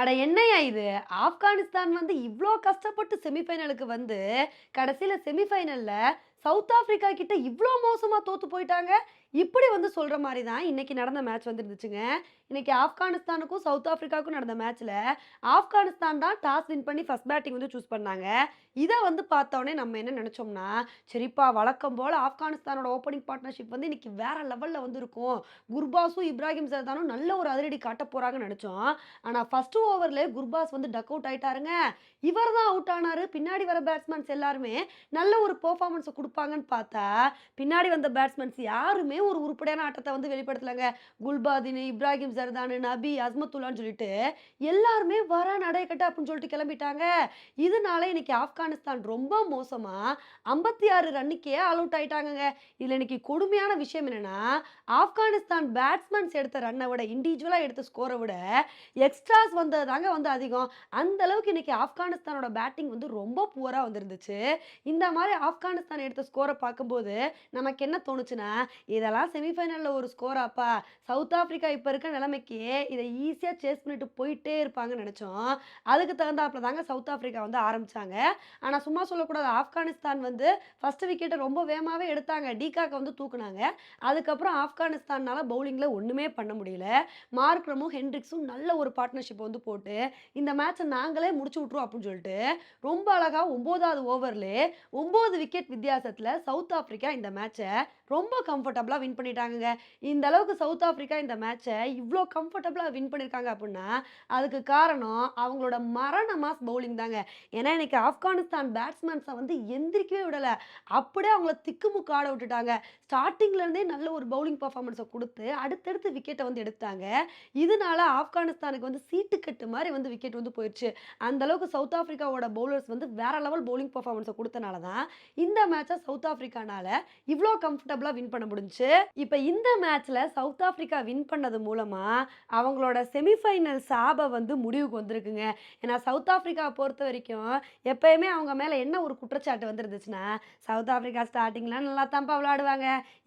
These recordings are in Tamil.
அட என்னையா இது? ஆப்கானிஸ்தான் வந்து இவ்வளோ கஷ்டப்பட்டு செமிஃபைனலுக்கு வந்து கடைசியில் செமிஃபைனலில் சவுத் ஆஃப்ரிக்கா கிட்ட இவ்வளோ மோசமாக தோத்து போயிட்டாங்க. இப்படி வந்து சொல்கிற மாதிரி தான் இன்னைக்கு நடந்த மேட்ச் வந்துருந்துச்சுங்க. இன்றைக்கி இன்னைக்கு ஆப்கானிஸ்தானுக்கும் சவுத் ஆஃப்ரிக்காவுக்கும் நடந்த மேட்ச்சில் ஆப்கானிஸ்தான் தான் டாஸ் வின் பண்ணி ஃபஸ்ட் பேட்டிங் வந்து சூஸ் பண்ணாங்க. இதை வந்து பார்த்தோன்னே நம்ம என்ன நினச்சோம்னா சரிப்பா வழக்கம் போல் ஆப்கானிஸ்தானோட ஓப்பனிங் பார்ட்னர்ஷிப் வந்து இன்னைக்கு வேற லெவலில் வந்து இருக்கும் குர்பாஸும் இப்ராஹிம் சர்தானும் நல்ல ஒரு அதிரடி காட்ட போகிறாங்கன்னு நினச்சோம். ஆனால் ஃபஸ்ட்டு ஓவரில் குர்பாஸ் வந்து டக் அவுட் ஆயிட்டாருங்க. இவர் தான் அவுட் ஆனார். பின்னாடி வர பேட்ஸ்மேன்ஸ் எல்லாருமே நல்ல ஒரு பெர்ஃபார்மன்ஸை கொடுப்பாங்கன்னு பார்த்தா பின்னாடி வந்த பேட்ஸ்மேன்ஸ் யாருமே ஒரு உருப்படியான ஆட்டத்தை வந்து வெளிப்படுத்தலைங்க. குல்பாதின் இப்ராஹிம் ஜர்தான் நபி அஸ்மத்துல்லான்னு சொல்லிட்டு எல்லாருமே வர நடைக்கட்ட அப்படின்னு சொல்லிட்டு கிளம்பிட்டாங்க. இதனால இன்னைக்கு ஆப்கானிஸ்தான் ரொம்ப மோசமா ஐம்பத்தி ஆறு ரன்னுக்கே ஆல் அவுட் ஆயிட்டாங்கங்க. இதுல இன்னைக்கு கொடுமையான விஷயம் என்னன்னா ஆப்கானிஸ்தான் பேட்ஸ்மேன்ஸ் எடுத்த ரன்னை விட இண்டிவிஜுவலா எடுத்த ஸ்கோரை விட எக்ஸ்ட்ராஸ் வந்தது தாங்க வந்து அதிகம். அந்த அளவுக்கு இன்னைக்கு ஆப்கானிஸ்தானோட பேட்டிங் வந்து ரொம்ப புவரா வந்திருந்துச்சு. இந்த மாதிரி ஆப்கானிஸ்தான் எடுத்த ஸ்கோரை பார்க்கும்போது நமக்கு என்ன தோணுச்சுன்னா இதெல்லாம் செமிஃபைனலில் ஒரு ஸ்கோராப்பா சவுத் ஆஃப்ரிக்கா இப்போ இருக்க நிலைமைக்கு இதை ஈஸியாக சேஸ் பண்ணிட்டு போயிட்டே இருப்பாங்கன்னு நினச்சோம். அதுக்கு தகுந்தாப்புல தாங்க சவுத் ஆஃப்ரிக்கா வந்து ஆரம்பித்தாங்க ஆனால் சும்மா சொல்லக்கூடாது. ஆப்கானிஸ்தான் வந்து ஃபஸ்ட்டு விக்கெட்டை ரொம்ப வேகமாகவே எடுத்தாங்க. டீகாக்கை வந்து தூக்குனாங்க. அதுக்கப்புறம் ஆப்கானிஸ்தான்னால பவுலிங்கில் ஒன்றுமே பண்ண முடியல. மார்க்ரமும் ஹென்ட்ரிக்ஸும் நல்ல ஒரு பார்ட்னர்ஷிப் வந்து போட்டு இந்த மேட்சை நாங்களே முடிச்சு விட்ருவோம் அப்படின்னு சொல்லிட்டு ரொம்ப அழகா ஒம்போதாவது ஓவரில் ஒம்பது விக்கெட் வித்தியாசம் வித்தியாசத்தில் சவுத் ஆஃப்ரிக்கா இந்த மேட்சை ரொம்ப கம்ஃபர்டபுளாக வின் பண்ணிட்டாங்கங்க. இந்த அளவுக்கு சவுத் ஆஃப்ரிக்கா இந்த மேட்சை இவ்வளோ கம்ஃபர்டபுளாக வின் பண்ணியிருக்காங்க அப்படின்னா அதுக்கு காரணம் அவங்களோட மரண மாஸ் பவுலிங் தாங்க. ஏன்னா இன்னைக்கு ஆப்கானிஸ்தான் பேட்ஸ்மேன்ஸை வந்து எந்திரிக்கவே விடலை. அப்படியே அவங்கள திக்குமுக்கு ஆட விட்டுட்டாங்க. ஸ்டார்டிங்லேருந்தே நல்ல ஒரு பவுலிங் பர்ஃபார்மன்ஸை கொடுத்து அடுத்தடுத்து விக்கெட்டை வந்து எடுத்தாங்க இதனால ஆப்கானிஸ்தானுக்கு வந்து சீட்டுக்கட்டு மாதிரி வந்து விக்கெட் வந்து போயிடுச்சு அந்த அளவுக்கு சவுத் ஆஃப்ரிக்காவோட பவுலர்ஸ் வந்து வேற லெவல் பவுலிங் பர்ஃபார்மன்ஸை கொடுத்தனால தான் இந்த மேட்சை சவுத் ஆப்பிரிக்கானால இவ்வளோ கம்ஃபர்டபுளாக வின் பண்ண முடிஞ்சுச்சு. இப்போ இந்த மேட்ச்சில் சவுத் ஆப்பிரிக்கா வின் பண்ணது மூலமாக அவங்களோட செமிஃபைனல் சாபை வந்து முடிவுக்கு வந்திருக்குங்க. ஏன்னா சவுத் ஆஃப்ரிக்காவை பொறுத்த வரைக்கும் எப்பயுமே அவங்க மேலே என்ன ஒரு குற்றச்சாட்டு வந்துருந்துச்சுன்னா சவுத் ஆப்பிரிக்கா ஸ்டார்டிங்லாம் நல்லா தான்ப்பா விளையாடுவாங்க.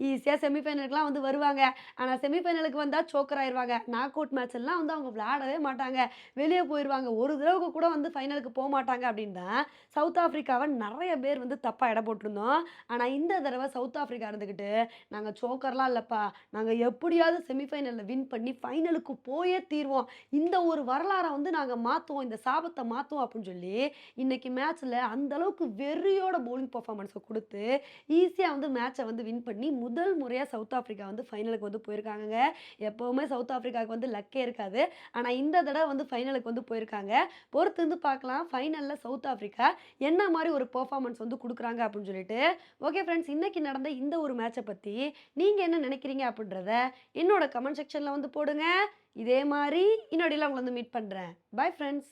ஈஸியாக செமிஃபைனலுக்குலாம் வந்து வருவாங்க. ஆனால் செமிஃபைனலுக்கு வந்தால் சோக்கர் ஆயிடுவாங்க நாக் அவுட் மேட்ச் எல்லாம் வந்து அவங்க விளையாடவே மாட்டாங்க. வெளியே போயிடுவாங்க ஒரு தடவைக்கு கூட வந்து ஃபைனலுக்கு போக மாட்டாங்க அப்படின்னு தான் சவுத் ஆப்பிரிக்காவை நிறைய பேர் வந்து தப்பாக இட போட்டிருந்தோம். ஆனால் இந்த தடவை சவுத் ஆஃப்ரிக்கா இருந்துக்கிட்டு நாங்கள் சோக்கர்லாம் இல்லைப்பா. நாங்கள் எப்படியாவது செமிஃபைனலில் வின் பண்ணி ஃபைனலுக்கு போயே தீர்வோம். இந்த ஒரு வரலாறை வந்து நாங்கள் மாற்றுவோம் இந்த சாபத்தை மாற்றுவோம் அப்படின்னு சொல்லி இன்றைக்கி மேட்ச்சில் அந்த அளவுக்கு வெறியோட பவுலிங் பர்ஃபார்மன்ஸை கொடுத்து ஈஸியாக வந்து மேட்சை வந்து வின் பண்ணி முதல் முறையாக சவுத் ஆஃப்ரிக்கா வந்து ஃபைனலுக்கு வந்து போயிருக்காங்க எப்போவுமே சவுத் ஆஃப்ரிக்காவுக்கு வந்து லக்கே இருக்காது. ஆனால் இந்த தடவை வந்து ஃபைனலுக்கு வந்து போயிருக்காங்க. பொறுத்து வந்து பார்க்கலாம். ஃபைனலில் சவுத் ஆஃப்ரிக்கா என்ன மாதிரி ஒரு பெர்ஃபார்மன்ஸ் வந்து கொடுக்குறாங்க அப்படின்னு சொல்லிட்டு ஓகே ஃப்ரெண்ட்ஸ் இன்றைக்கி நடந்த இந்த ஒரு மேட்சை பற்றி நீங்கள் என்ன நினைக்கிறீங்க அப்படின்றத என்னோட கமெண்ட் செக்ஷனில் வந்து போடுங்க. இதே மாதிரி இன்னொடியில் உங்களை வந்து மீட் பண்ணுறேன் பை ஃப்ரெண்ட்ஸ்